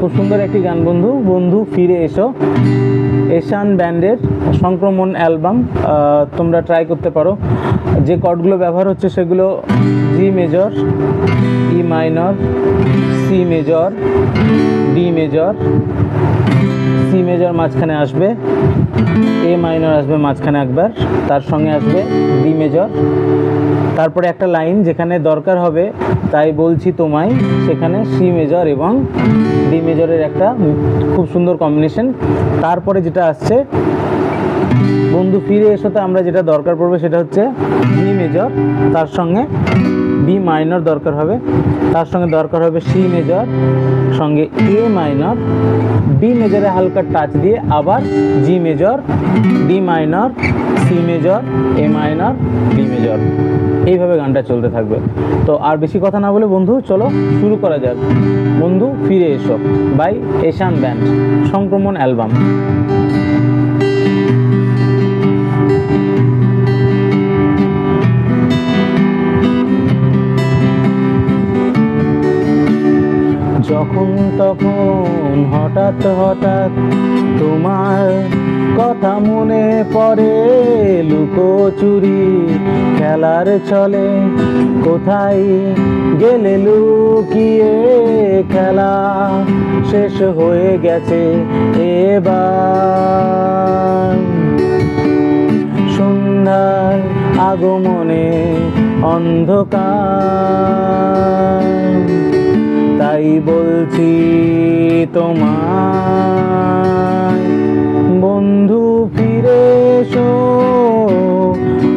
খুব সুন্দর একটি গান, বন্ধু। বন্ধু, ফিরে এসো। এশান ব্যান্ডের সংক্রমণ অ্যালবাম তোমরা ট্রাই করতে পারো। যে কর্ডগুলো ব্যবহার হচ্ছে সেগুলো G major E minor C major D major C major মাঝখানে আসবে এ মাইনর আসবে মাঝখানে একবার, তার সঙ্গে আসবে ডি মেজর তারপরে একটা লাইন যেখানে দরকার হবে, তাই বলছি তোমায়, সেখানে সি মেজর এবং ডি মেজরের একটা খুব সুন্দর কম্বিনেশন তারপরে যেটা আসছে, বন্ধু ফিরে এসোতে আমরা যেটা দরকার পড়বে সেটা হচ্ছে বি মেজর তার সঙ্গে বি মাইনর দরকার হবে। তার সঙ্গে দরকার হবে সি মেজর, সঙ্গে এ মাইনর, বি মেজরে হালকা টাচ দিয়ে আবার G major, D minor, C major, A minor, D major. এইভাবে গানটা চলতে থাকবে। তো আর বেশি কথা না বলে বন্ধু, চলো শুরু করা যাক। বন্ধু, ফিরে এসো। বাই এশান ব্যান্ড, সংক্রমণ অ্যালবাম। যখন তখন হঠাৎ হঠাৎ তোমার কথা মনে পড়ে লুকোচুরি খেলার চলে কোথায় গেলে লুকিয়ে খেলা? শেষ হয়ে গেছে এবার। সন্ধ্যার আগমনে অন্ধকার। তাই বলছি তোমার বন্ধু ফিরে এসো,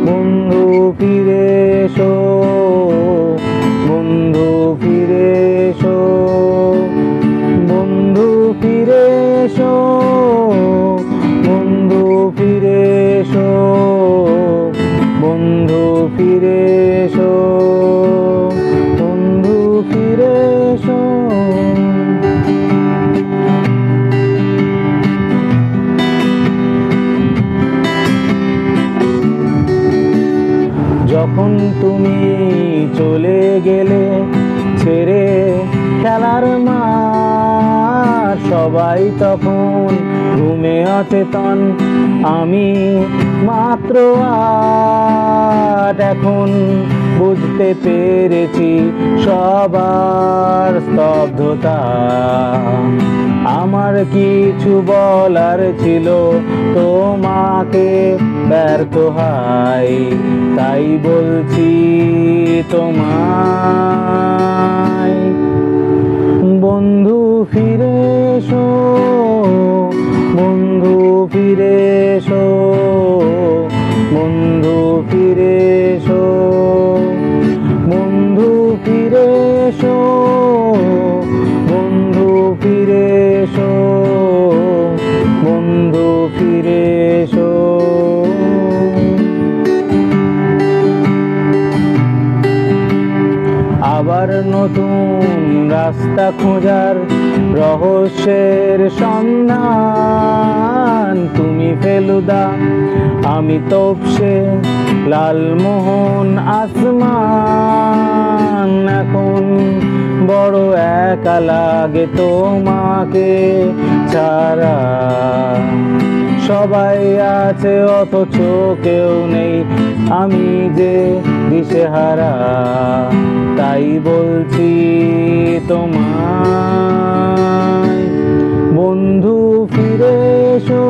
বন্ধু ফিরে এসো, বন্ধু ফিরে এসো, বন্ধু ফিরে এসো। যখন তুমি চলে গেলে ছেড়ে খেলার মাঠ, সবাই তখন ঘুমে অচেতন। আমি মাত্র আট, এখন বুঝতে পেরেছি সবার স্তব্ধতা। আমার কিছু বলার ছিল, তোমাকে ব্যর্থ হয়, তাই বলছি তোমায়। বন্ধু ফিরে এসো, বন্ধু ফিরে এসো, বন্ধু ফিরে এসো, বন্ধু ফিরে এসো। আবার নতুন রাস্তা খোঁজার রহস্যের সন্ধান। তুমি ফেলুদা, আমি তপসে, লালমোহন আসমান। এখন বড় একা লাগে তোমাকে ছাড়া। সবাই আছে, অথচ কেউ নেই। আমি যে দিশেহারা। তাই বলছি তোমায় বন্ধু ফিরে এসো।